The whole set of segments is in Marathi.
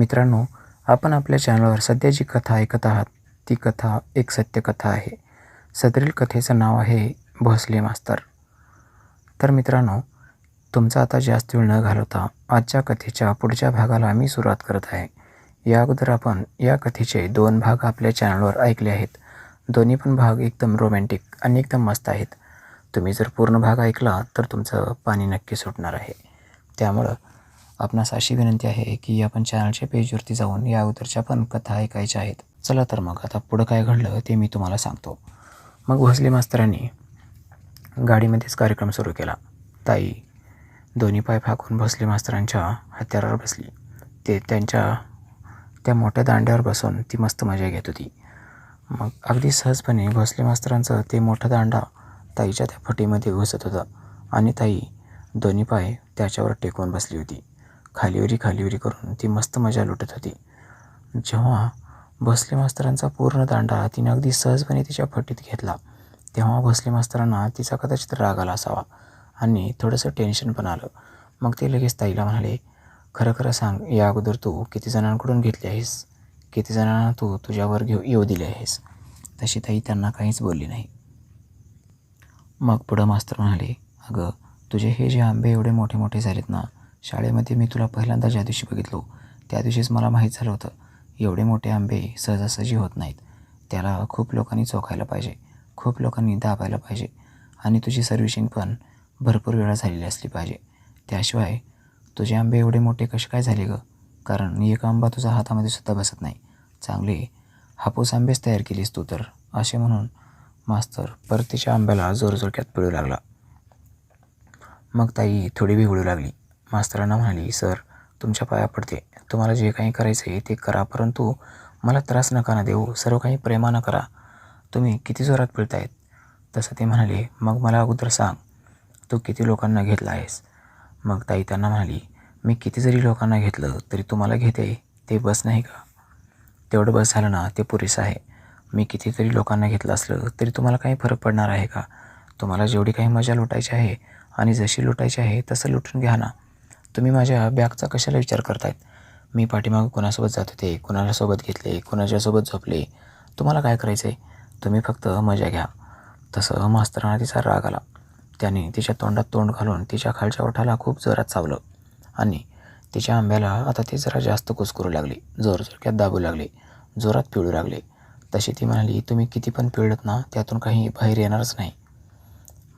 मित्रांनो आपण आपल्या चॅनलवर सध्या जी कथा ऐकत आहात. ती कथा एक सत्यकथा आहे. सदरील कथेचं नाव आहे भोसले मास्तर. तर मित्रांनो तुमचा आता जास्त वेळ न घालवता आजच्या कथेच्या पुढच्या भागाला मी सुरुवात करत आहे. या अगोदर आपण या कथेचे दोन भाग आपल्या चॅनलवर ऐकले आहेत. दोन्ही पण भाग एकदम रोमॅन्टिक आणि एकदम मस्त आहेत. तुम्ही जर पूर्ण भाग ऐकला तर तुमचं पाणी नक्की सुटणार आहे. त्यामुळं आपणास अशी विनंती आहे की आपण चॅनलच्या पेजवरती जाऊन या अगोदरच्या पण कथा ऐकायच्या आहेत. चला तर मग आता पुढं काय घडलं ते मी तुम्हाला सांगतो. मग भोसले मास्तरांनी गाडीमध्येच कार्यक्रम सुरू केला. ताई दोन्ही पाय फाकून भोसले मास्तरांच्या हत्यारावर बसली. ते त्यांच्या त्या मोठ्या दांड्यावर बसून ती मस्त मजा घेत होती. मग अगदी सहजपणे भोसले मास्तरांचं ते मोठा दांडा ताईच्या त्या फटीमध्ये घुसत होता आणि ताई दोन्ही पाय त्याच्यावर टेकवून बसली होती. खालीवरी खालीवरी करून. ती मस्त मजा लुटत होती. जेव्हा भोसले मास्तरांचा पूर्ण दांडा तिने अगदी सहजपणे तिच्या फटीत घेतला तेव्हा भोसले मास्तरांना तिचा कदाचित राग आला असावा आणि थोडंसं टेन्शन पण आलं. मग ते लगेच ताईला म्हणाले खरं खरं सांग या अगोदर तू किती जणांकडून घेतली आहेस? किती जणांना तू तुझ्यावर घेऊ येऊ दिले आहेस? तशी ताई त्यांना काहीच बोलली नाही. मग पुढं मास्तर म्हणाले अगं तुझे हे जे आंबे एवढे मोठे मोठे झालेत ना शाळेमध्ये मी तुला पहिल्यांदा ज्या दिवशी बघितलो त्या दिवशीच मला माहीत झालं होतं एवढे मोठे आंबे सहजासहजी होत नाहीत. त्याला खूप लोकांनी चोखायला पाहिजे खूप लोकांनी दाबायला पाहिजे आणि तुझी सर्व्हिसिंग पण भरपूर वेळा झालेली असली पाहिजे. त्याशिवाय तुझे आंबे एवढे मोठे कसे काय झाले गं? कारण एक आंबा तुझा हातामध्ये सुद्धा बसत नाही. चांगले हापूस आंबेच तयार केलीस तू तर असे म्हणून मास्तर परतीच्या आंब्याला जोरजोरक्यात पिळू लागला. मग ताई थोडी बिघडू लागली. मास्तरांना म्हणाली सर तुमच्या पाया पडते. तुम्हाला जे काही करायचं आहे ते करा परंतु मला त्रास नका ना देऊ. सर्व काही प्रेमानं करा. तुम्ही किती जोरात पिळतायत तसं ते म्हणाले मग मला अगोदर सांग. तू किती लोकांना घेतला आहेस? मग ताई त्यांना म्हणाली मी किती जरी लोकांना घेतलं तरी तुम्हाला घेते. ते बस नाही का? तेवढं बस झालं ना ते पुरेसं आहे. मी कितीतरी लोकांना घेतलं असलं तरी तुम्हाला काही फरक पडणार आहे का? तुम्हाला जेवढी काही मजा लुटायची आहे आणि जशी लुटायची आहे तसं लुटून घ्या ना. तुम्ही माझ्या बॅगचा कशाला विचार करतायत? मी पाठीमागं कोणासोबत जात होते कोणाला सोबत घेतले कोणाच्यासोबत झोपले? तुम्हाला काय करायचं आहे तुम्ही फक्त मजा घ्या. तसं मास्तरांना तिचा राग आला. त्याने तिच्या तोंडात तोंड घालून तिच्या खालच्या ओठाला खूप जोरात चावलं. आणि तिच्या आंब्याला आता ते जरा जास्त कुसकरू लागली. जोर जोरक्यात दाबू लागले. जोरात पिळू लागले. तशी ती म्हणाली तुम्ही किती पण पिळत ना त्यातून काही बाहेर येणारच नाही.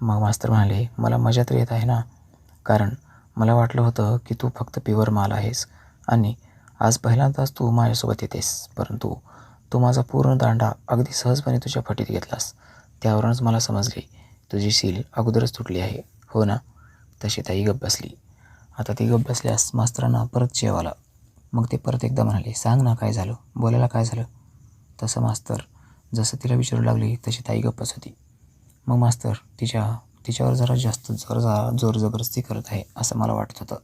मग मास्तर म्हणाले मला मजा तर येत आहे ना? कारण मला वाटलं होतं की तू फक्त प्युअर माल आहेस आणि आज पहिल्यांदाच तू माझ्यासोबत येतेस परंतु तू माझा पूर्ण दांडा अगदी सहजपणे तुझ्या फटीत घेतलास. त्यावरूनच मला समजले तुझी सील अगोदरच तुटली आहे. हो ना? तशी ताई गप बसली. आता ती गप बसल्यास मास्तरांना परत जेव आला मग ते परत एकदा म्हणाले सांग ना काय झालं? बोलायला काय झालं? तसं मास्तर जसं तिला विचारू लागली तशी ताई गप्पच होती. मग मास्तर तिच्या तिच्यावर जरा जास्त जोर जोर जबरदस्ती करत आहे असं मला वाटत होतं.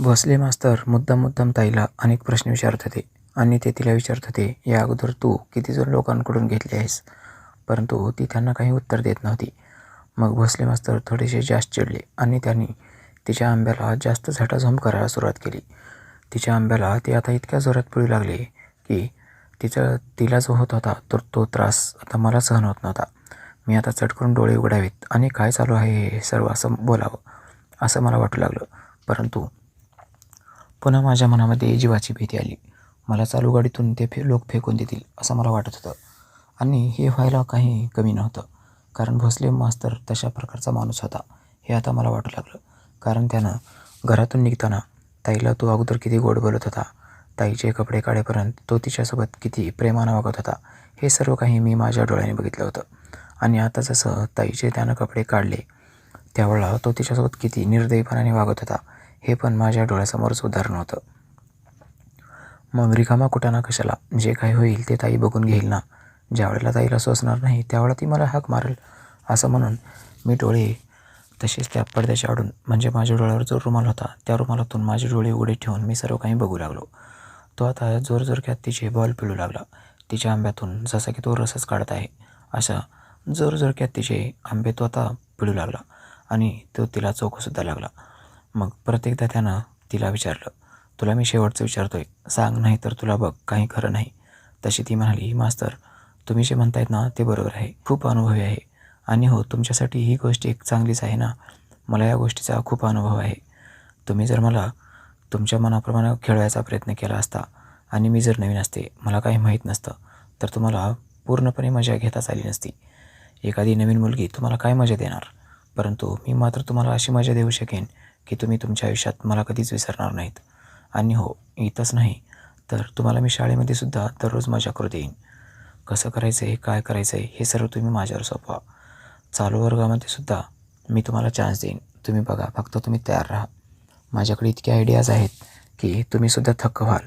भोसले मास्तर मुद्दाम मुद्दाम ताईला अनेक प्रश्न विचारत होते आणि ते तिला विचारत होते या अगोदर तू किती जण लोकांकडून घेतले आहेस? परंतु ती त्यांना काही उत्तर देत नव्हती. मग भोसले मास्तर थोडेसे जास्त चिडले आणि त्यांनी तिच्या आंब्याला जास्त झटाझोम करायला सुरुवात केली. तिच्या आंब्याला ते आता इतक्या जोरात पिळू लागले की तिचं तिला जो होत होता तर तो त्रास आता मला सहन होत नव्हता. मी आता चटकरून डोळे उघडावेत. आणि काय चालू आहे हे सर्व असं बोलावं असं मला वाटू लागलं. परंतु पुन्हा माझ्या मनामध्ये जीवाची भीती आली. मला चालू गाडीतून ते फे लोक फेकून देतील असं मला वाटत होतं. आणि हे व्हायला काही कमी नव्हतं. कारण भोसले मास्तर तशा प्रकारचा माणूस होता हे आता मला वाटू लागलं. कारण त्यानं घरातून निघताना ताईला तो अगोदर किती गोड बोलत होता. ताईचे कपडे काढेपर्यंत तो तिच्यासोबत किती प्रेमानं वागत होता. हे सर्व काही मी माझ्या डोळ्याने बघितलं होतं. आणि आता जसं ताईचे त्यानं कपडे काढले त्यावेळा तो तिच्यासोबत किती निर्दयीपणाने वागत होता हे पण माझ्या डोळ्यासमोरच उदाहरण होतं. मग रिकामा कुटाणा कशाला? जे काही होईल ते ताई बघून घेईल ना. ज्यावेळेला ताईला सोसणार नाही त्यावेळेला ती मला हाक मारेल असं म्हणून मी डोळे तसेच त्या पडद्याच्या आडून म्हणजे माझ्या डोळ्यावर जो रुमाल होता त्या रुमालातून माझे डोळे उघडे ठेवून मी सर्व काही बघू लागलो. तो आता जोरजोरक्यात तिचे बॉल पिळू लागला. तिच्या आंब्यातून जसा की तो रसच काढत आहे अशा जोरजोरक्यात तिचे आंबे तो आता पिळू लागला आणि तो तिला चौकसुद्धा लागला. मग प्रत्येकदा त्यानं तिला विचारलं तुला मी शेवटचं विचारतोय सांग नाही तर तुला बघ काही खरं नाही. तशी ती म्हणाली मास्तर तुम्ही जे म्हणतायत ना ते बरोबर आहे. खूप अनुभवी आहे. आणि हो तुमच्यासाठी ही गोष्ट एक चांगलीच आहे ना. मला या गोष्टीचा खूप अनुभव आहे. तुम्ही जर मला तुमच्या मनाप्रमाणे खेळवायचा प्रयत्न केला असता आणि मी जर नवीन असते मला काही माहीत नसतं तर तुम्हाला पूर्णपणे मजा घेताच आली नसती. एखादी नवीन मुलगी तुम्हाला काय मजा देणार? परंतु मी मात्र तुम्हाला अशी मजा देऊ शकेन की तुम्ही तुमच्या आयुष्यात मला कधीच विसरणार नाहीत. आणि हो इथंच नाही तर तुम्हाला मी शाळेमध्ये सुद्धा दररोज मजा करू देईन. कसं करायचं आहे काय करायचं आहे हे सर्व तुम्ही माझ्यावर सोपवा. चालू वर्गामध्ये सुद्धा मी तुम्हाला चान्स देईन. तुम्ही बघा फक्त तुम्ही तयार राहा. माझ्याकडे इतके आयडियाज आहेत की तुम्हीसुद्धा थक्क व्हाल.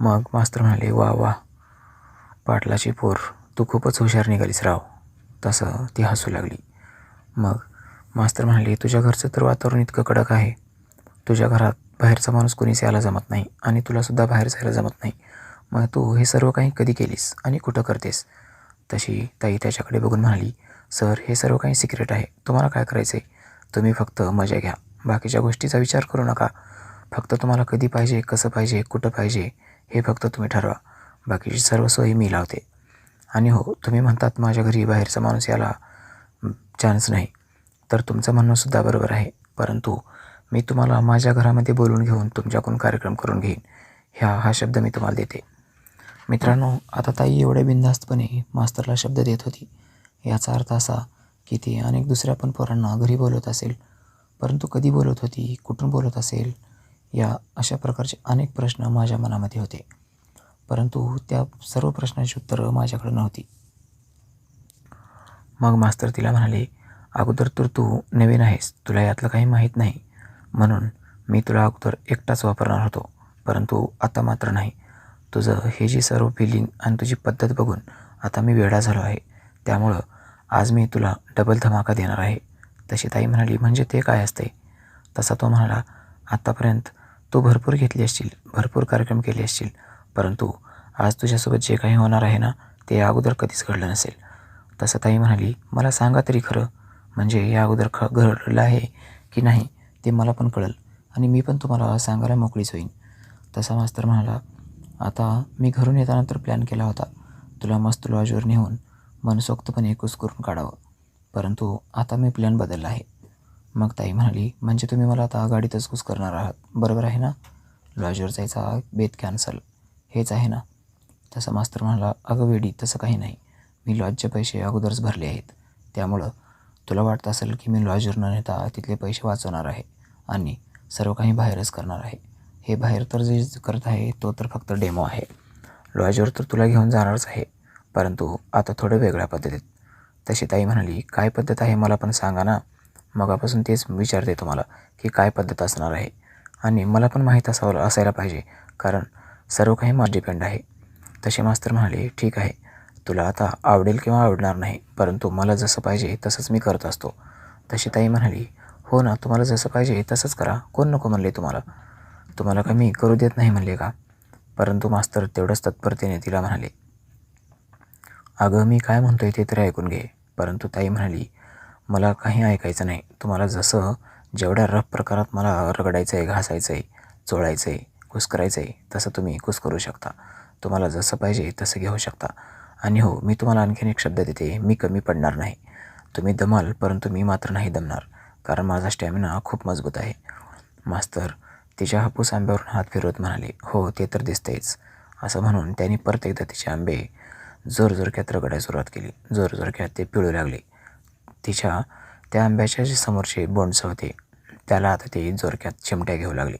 मग मास्तर म्हणाले वा वा पाटलाची पोर. तू खूपच हुशार निघालीस राव. तसं ती हसू लागली. मग मास्तर म्हणाले तुझ्या घरचं तर वातावरण इतकं कडक आहे. तुझ्या घरात बाहेरचा माणूस कोणीच यायला जमत नाही आणि तुलासुद्धा बाहेर जायला जमत नाही. मग तू हे सर्व काही कधी केलीस आणि कुठं करतेस? तशी ताई त्याच्याकडे बघून म्हणाली सर हे सर्व काही सिक्रेट आहे. तुम्हाला काय करायचं आहे तुम्ही फक्त मजा घ्या. बाकीच्या गोष्टीचा विचार करू नका. फक्त तुम्हाला कधी पाहिजे कसं पाहिजे कुठं पाहिजे हे फक्त तुम्ही ठरवा. बाकीची सर्व सोयी मी लावते. आणि हो तुम्ही म्हणतात माझ्या घरी बाहेरचा माणूस याला चान्स नाही. तर तुमचं म्हणणंसुद्धा बरोबर आहे. परंतु मी तुम्हाला माझ्या घरामध्ये बोलून घेऊन तुमच्याकडून कार्यक्रम करून घेईन. ह्या हा शब्द मी तुम्हाला देते. मित्रांनो आता ताई एवढ्या बिनधास्तपणे मास्तरला शब्द देत होती. याचा अर्थ असा की ती अनेक दुसऱ्या पण पोरांना घरी बोलवत असेल. परंतु कधी बोलत होती कुठून बोलत असेल या अशा प्रकारचे अनेक प्रश्न माझ्या मनामध्ये होते. परंतु त्या सर्व प्रश्नांची उत्तरं माझ्याकडे नव्हती. मग मास्तर तिला म्हणाले अगोदर तर तू नवीन आहेस तुला यातलं काही माहीत नाही. म्हणून मी तुला अगोदर एकटाच वापरणार होतो. परंतु आता मात्र नाही. तुझं हे जी सर्व फिलिंग आणि तुझी पद्धत बघून आता मी वेडा झालो आहे. त्यामुळं आज मी तुला डबल धमाका देणार आहे. तशी ताई म्हणाली म्हणजे ते काय असते? तसा तो म्हणाला आत्तापर्यंत तू भरपूर घेतली असशील भरपूर कार्यक्रम केले असशील. परंतु आज तुझ्यासोबत जे काही होणार आहे ना ते अगोदर कधीच घडलं नसेल. तसं ताई म्हणाली मला सांगा तरी खरं. म्हणजे या अगोदर ख घडलं आहे की नाही ते मला पण कळेल आणि मी पण तुम्हाला सांगायला मोकळीच होईन. तसा मास्तर म्हणाला आता मी घरून येताना तर प्लॅन केला होता. तुला मस्त लॉजवर नेऊन मनसोक्तपणे कुस करून काढावं. परंतु आता मी प्लॅन बदलला आहे. मग ताई म्हणाली म्हणजे तुम्ही मला आता गाडीतच कुस करणार आहात. बरोबर आहे ना? लॉजवर जायचा बेत कॅन्सल. हेच आहे ना. तसं मास्तर म्हणाला अगं वेडी तसं काही नाही. मी लॉजचे पैसे अगोदरच भरले आहेत. त्यामुळं तुला वाटतं असेल की मी लॉजवर न नेता तिथले पैसे वाचवणार आहे आणि सर्व काही बाहेरच करणार आहे. हे बाहेर तर जे करत आहे तो तर फक्त डेमो आहे. लॉजवर तर तुला घेऊन जाणारच आहे. परंतु आता थोडं वेगळ्या पद्धतीत. तशी ताई म्हणाली काय पद्धत आहे मला पण सांगा ना. मगापासून तेच विचारते तुम्हाला की काय पद्धत असणार आहे. आणि मला पण माहीत असावं असायला पाहिजे. कारण सर्व काही माझ डिपेंड आहे. तसे मास्तर म्हणाले ठीक आहे. तुला आता आवडेल किंवा आवडणार नाही परंतु मला जसं पाहिजे तसंच मी करत असतो. तशी ताई म्हणाली हो ना तुम्हाला जसं पाहिजे तसंच करा. कोण नको म्हणले तुम्हाला? तुम्हाला का मी करू देत नाही म्हणले का? परंतु मास्तर तेवढंच तत्परतेने तिला म्हणाले अगं मी काय म्हणतोय ते तरी ऐकून घे. परंतु ताई म्हणाली मला काही ऐकायचं नाही. तुम्हाला जसं जेवढ्या रफ प्रकारात मला रगडायचं आहे घासायचं आहे चोळायचं आहे कुस करायचं आहे तसं तुम्ही कुस करू शकता. तुम्हाला जसं पाहिजे तसं घेऊ शकता. आणि हो मी तुम्हाला आणखीन एक शब्द देते मी कमी पडणार नाही. तुम्ही दमाल परंतु मी मात्र नाही दमणार कारण माझा स्टॅमिना खूप मजबूत आहे. मास्तर तिच्या हापूस आंब्यावरून हात फिरवत म्हणाले हो ते तर दिसतेच असं म्हणून त्यांनी परत एकदा तिचे आंबे जोर जोरक्यात रगडायला सुरुवात केली. जोर जोरक्यात ते पिळू लागले. तिच्या त्या आंब्याच्या जे समोरचे बोंडसं होते त्याला आता ते जोरक्यात चिमट्या घेऊ लागले.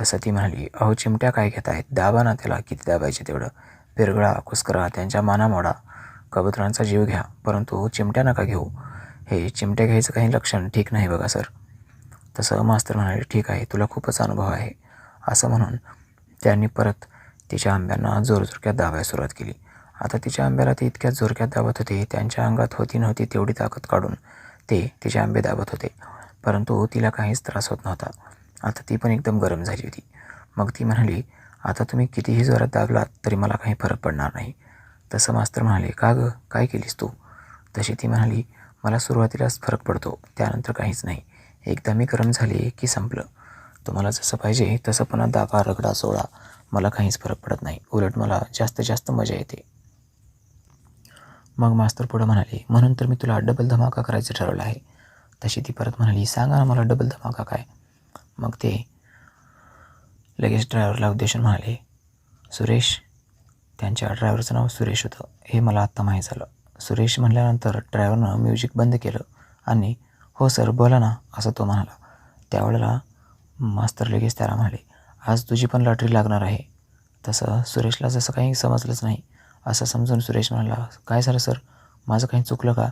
तसं ती म्हणाली अहो चिमट्या काय घेत आहेत? दाबा ना त्याला किती दाबायचे तेवढं. पिरगळा कुस्करा त्यांच्या मानामोडा. कबुतरांचा जीव घ्या परंतु चिमट्या नका घेऊ. हे चिमट्या घ्यायचं काही लक्षण ठीक नाही बघा सर. तसं मास्तर म्हणाले ठीक आहे तुला खूपच अनुभव आहे. असं म्हणून त्यांनी परत तिच्या आंब्यांना जोरजोरक्यात दाबायला सुरुवात केली. आता तिच्या आंब्याला ते इतक्या जोरक्यात दाबत होते त्यांच्या अंगात होती नव्हती तेवढी ताकद काढून ते तिचे आंबे दाबत होते. परंतु तिला काहीच त्रास होत नव्हता. आता ती पण एकदम गरम झाली होती. मग ती म्हणाली आता तुम्ही कितीही जोरात दाबलात तरी मला काही फरक पडणार नाही. तसं मास्तर म्हणाले का गं? काय केलीस तू? तशी ती म्हणाली मला सुरुवातीलाच फरक पडतो त्यानंतर काहीच नाही. एकदा मी गरम झाले की संपलं. तुम्हाला जसं पाहिजे तसं पुन्हा दाबा रगडा सोडा. मला काहीच फरक पडत नाही. उलट मला जास्त जास्त मजा येते. मग मास्तर पुढं म्हणाले म्हणून तर मी तुला डबल धमाका करायचं ठरवलं आहे. तशी ती परत म्हणाली सांगा ना मला डबल धमाका काय? मग ते लगेच ड्रायव्हरला उद्देशून म्हणाले सुरेश त्यांच्या ड्रायव्हरचं नाव सुरेश होतं. हे मला आत्ता माहीत झालं. सुरेश म्हणल्यानंतर ड्रायव्हरनं म्युझिक बंद केलं आणि हो सर बोला ना असं तो म्हणाला. त्यावेळेला मास्तर लगेच त्याला म्हणाले आज तुझी पण लॉटरी लागणार आहे. तसं सुरेशला जसं काही समजलंच नाही. असं समजून सुरेश म्हणाला काय झालं सर माझं काही चुकलं का?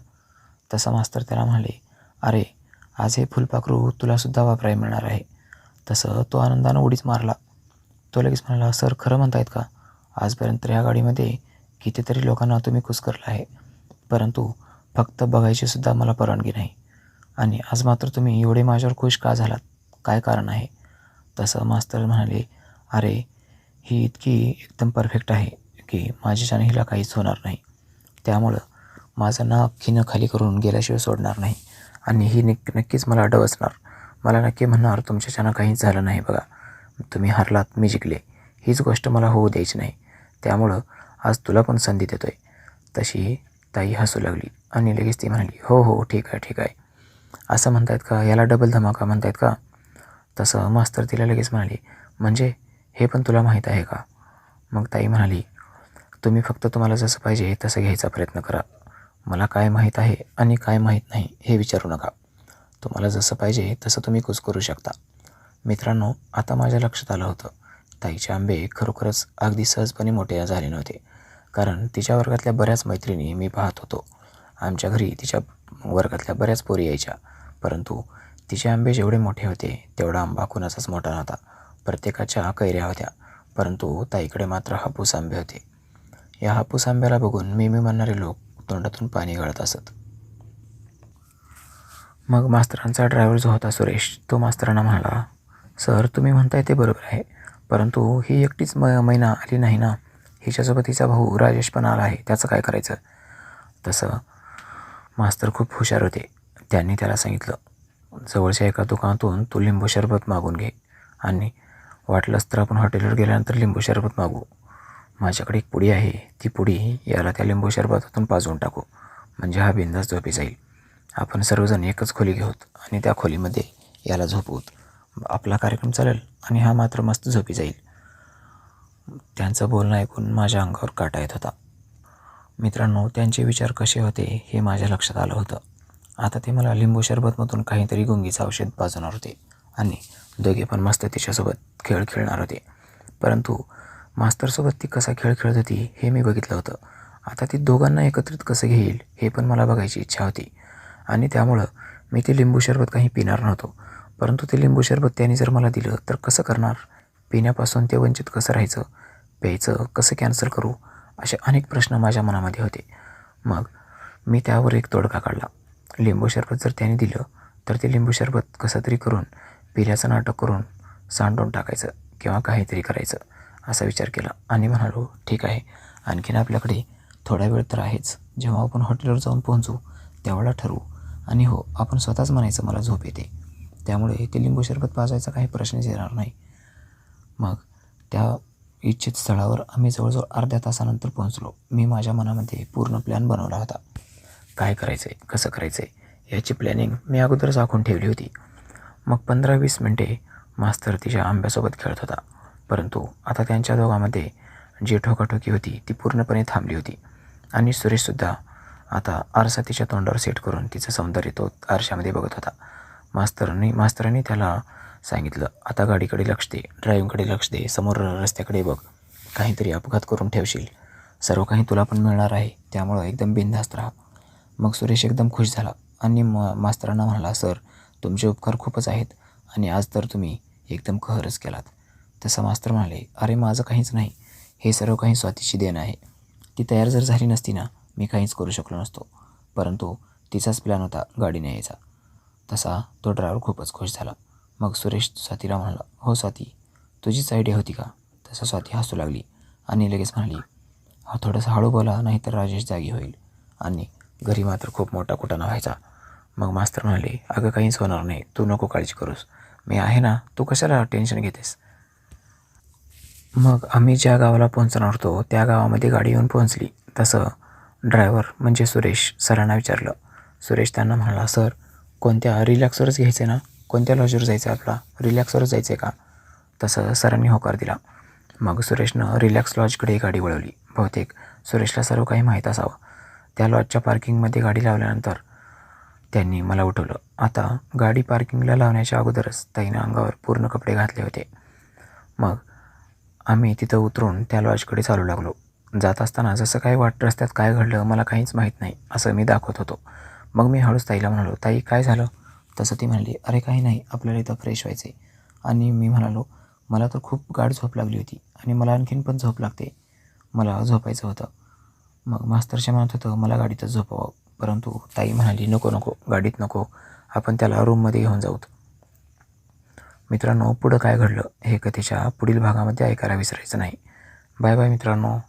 तसं मास्तर त्याला म्हणाले अरे आज हे फुलपाखरू तुलासुद्धा वापरायला मिळणार आहे. तसं तो आनंदानं उडीच मारला. तो लगेच म्हणाला सर खरं म्हणतायत का? आजपर्यंत ह्या गाडीमध्ये कितीतरी लोकांना तुम्ही कुस्करला आहे. परंतु फक्त बघायचीसुद्धा मला परवानगी नाही. आणि आज मात्र तुम्ही एवढे माझ्यावर खुश का झालात? काय कारण आहे? तसं मास्तर म्हणाले अरे ही इतकी एकदम परफेक्ट आहे की माझ्याच्याने हिला काहीच होणार नाही. त्यामुळं माझं नाक खिनं खाली करून गेल्याशिवाय सोडणार नाही. आणि ही नक्की नक्कीच मला अडवसणार मला नक्की म्हणणार तुमच्याच्यानं काहीच झालं नाही बघा. तुम्ही हरलात मी जिंकले. हीच गोष्ट मला होऊ द्यायची नाही. त्यामुळं आज तुला पण संधी देतो आहे तशी ताई हसू लागली आणि लगेच ती म्हणाली हो हो ठीक आहे ठीक आहे. असं म्हणतायत का? याला डबल धमाका म्हणतायत का? तसं मास्तर तिला लगेच म्हणाली म्हणजे हे पण तुला माहीत आहे का? मग ताई म्हणाली तुम्ही फक्त तुम्हाला जसं पाहिजे तसं घ्यायचा प्रयत्न करा. मला काय माहीत आहे आणि काय माहीत नाही हे विचारू नका. तुम्हाला जसं पाहिजे तसं तुम्ही कुस करू शकता. मित्रांनो आता माझ्या लक्षात आलं होतं. ताईचे आंबे खरोखरच अगदी सहजपणे मोठे झाले नव्हते. कारण तिच्या वर्गातल्या बऱ्याच मैत्रिणी मी पाहत होतो. आमच्या घरी तिच्या वर्गातल्या बऱ्याच पोरी यायच्या. परंतु तिचे आंबे जेवढे मोठे होते तेवढा आंबा कुणाचाच मोठा नव्हता. प्रत्येकाच्या कैऱ्या होत्या. परंतु ताईकडे मात्र हापूस आंबे होते. या हापूस आंब्याला बघून मी मी म्हणणारे लोक तोंडातून पाणी गळत असत. मग मास्तरांचा ड्रायव्हर जो होता सुरेश तो मास्तरांना म्हणाला सर तुम्ही म्हणताय ते बरोबर आहे परंतु ही एकटीच म महिना आली नाही ना? हिच्यासोबत तिचा भाऊ राजेश पण आला आहे त्याचं काय करायचं? तसं मास्तर खूप हुशार होते. त्यांनी त्याला सांगितलं जवळच्या एका दुकानातून तू लिंबू सरबत मागून घे आणि वाटलंच तर आपण हॉटेलवर गेल्यानंतर लिंबू सरबत मागू. माझ्याकडे एक पुडी आहे. ती पुडी याला त्या लिंबू शरबतातून पाजवून टाकू. म्हणजे हा बिंदास झोपी जाईल. आपण सर्वजण एकच खोली घेऊत आणि त्या खोलीमध्ये याला झोपवूत. आपला कार्यक्रम चालेल आणि हा मात्र मस्त झोपी जाईल. त्यांचं बोलणं ऐकून माझ्या अंगावर काटा येत होता. मित्रांनो त्यांचे विचार कसे होते हे माझ्या लक्षात आलं होतं. आता ते मला लिंबू शरबतमधून काहीतरी गुंगीचं औषध पाजवणार होते आणि दोघे पण मस्त तिच्यासोबत खेळ खेळणार होते. परंतु मास्तरसोबत ती कसा खेळ खेळत होती हे मी बघितलं होतं. आता ती दोघांना एकत्रित कसं घेईल हे पण मला बघायची इच्छा होती. आणि त्यामुळं मी ते लिंबू सरबत काही पिणार नव्हतो. परंतु ते लिंबू सरबत त्याने जर मला दिलं तर कसं करणार? पिण्यापासून ते वंचित कसं राहायचं? प्यायचं कसं कॅन्सल करू? असे अनेक प्रश्न माझ्या मनामध्ये होते. मग मी त्यावर एक तोडगा काढला. लिंबू सरबत जर त्याने दिलं तर ते लिंबू सरबत कसं तरी करून पिण्याचं नाटक करून सांडून टाकायचं किंवा काहीतरी करायचं. असा विचार केला. आणि म्हणालो ठीक आहे. आणखीन आपल्याकडे थोडा वेळ तर आहेच. जेव्हा आपण हॉटेलवर जाऊन पोहोचू त्यावेळेला ठरवू. आणि हो आपण स्वतःच म्हणायचं मला झोप येते. त्यामुळे ते लिंबू सरबत पाजायचा काही प्रश्नच येणार नाही. मग त्या इच्छित स्थळावर आम्ही जवळजवळ अर्ध्या तासानंतर पोहोचलो. मी माझ्या मनामध्ये पूर्ण प्लॅन बनवला होता. काय करायचं आहे कसं करायचं आहे याची प्लॅनिंग मी अगोदरच आखून ठेवली होती. मग पंधरा वीस मिनटे मास्तर तिच्या आंब्यासोबत खेळत होता. परंतु आता त्यांच्या दोघांमध्ये जी ठोकाठोकी होती ती पूर्णपणे थांबली होती. आणि सुरेशसुद्धा आता आरसा तिच्या तोंडावर सेट करून तिचं सौंदर्य तो आरशामध्ये बघत होता. मास्तरनी मास्तरांनी त्याला सांगितलं आता गाडीकडे लक्ष दे ड्रायव्हिंगकडे लक्ष दे समोर रस्त्याकडे बघ. काहीतरी अपघात करून ठेवशील. सर्व काही तुला पण मिळणार आहे त्यामुळं एकदम बिनधास्त राहा. मग सुरेश एकदम खुश झाला आणि म मास्तरांना म्हणाला सर तुमचे उपकार खूपच आहेत आणि आज तर तुम्ही एकदम कहरच केलात. तसा मास्तर म्हणाले अरे माझं काहीच नाही. हे सर्व काही स्वातीची देणं आहे. ती तयार जर झाली नसती ना मी काहीच करू शकलो नसतो. परंतु तिचाच प्लॅन होता गाडी न्यायचा तसा तो ड्रायव्हर खूपच खुश झाला. मग सुरेश स्वातीला म्हणाला हो स्वाती तुझीच आयडिया होती का? तसं स्वाती हसू लागली आणि लगेच म्हणाली हा थोडंसं हळू बोला नाहीतर राजेश जागी होईल आणि घरी मात्र खूप मोठा कुटाणा व्हायचा. मग मास्तर म्हणाले अगं काहीच होणार नाही. तू नको काळजी करूस. मी आहे ना तू कशाला टेन्शन घेतेस? मग आम्ही ज्या गावाला पोहोचणार होतो त्या गावामध्ये गाडी येऊन पोहोचली. तसं ड्रायव्हर म्हणजे सुरेश सरांना विचारलं. सुरेश त्यांना म्हणाला सर कोणत्या रिलॅक्सवरच घ्यायचं आहे ना? कोणत्या लॉजवर जायचं आहे आपला? रिलॅक्सवरच जायचं आहे का? तसं सरांनी होकार दिला. मग सुरेशनं रिलॅक्स लॉजकडे गाडी वळवली. बहुतेक सुरेशला सर्व काही माहीत असावं. त्या लॉजच्या पार्किंगमध्ये गाडी लावल्यानंतर त्यांनी मला उठवलं. आता गाडी पार्किंगला लावण्याच्या अगोदरच ताईनं अंगावर पूर्ण कपडे घातले होते. मग आम्ही तिथं उतरून त्या लॉजकडे चालू लागलो. जात असताना जसं काय वाट रस्त्यात काय घडलं मला काहीच माहीत नाही असं मी दाखवत होतो. मग मी हळूच ताईला म्हणालो ताई काय झालं? तसं ती म्हणाली अरे काही नाही आपल्याला इथं फ्रेश व्हायचं आहे आणि मी म्हणालो मला तर खूप गाढ झोप लागली होती आणि मला आणखीन पण झोप लागते. मला झोपायचं होतं. मग मास्तरच्या म्हणत होतं मला गाडीतच झोपावं. परंतु ताई म्हणाली नको नको गाडीत नको. आपण त्याला रूममध्ये घेऊन जाऊत. मित्रांनो पुढं काय घडलं हे कथेच्या पुढील भागामध्ये ऐकायला विसरायचं नाही. बाय बाय मित्रांनो.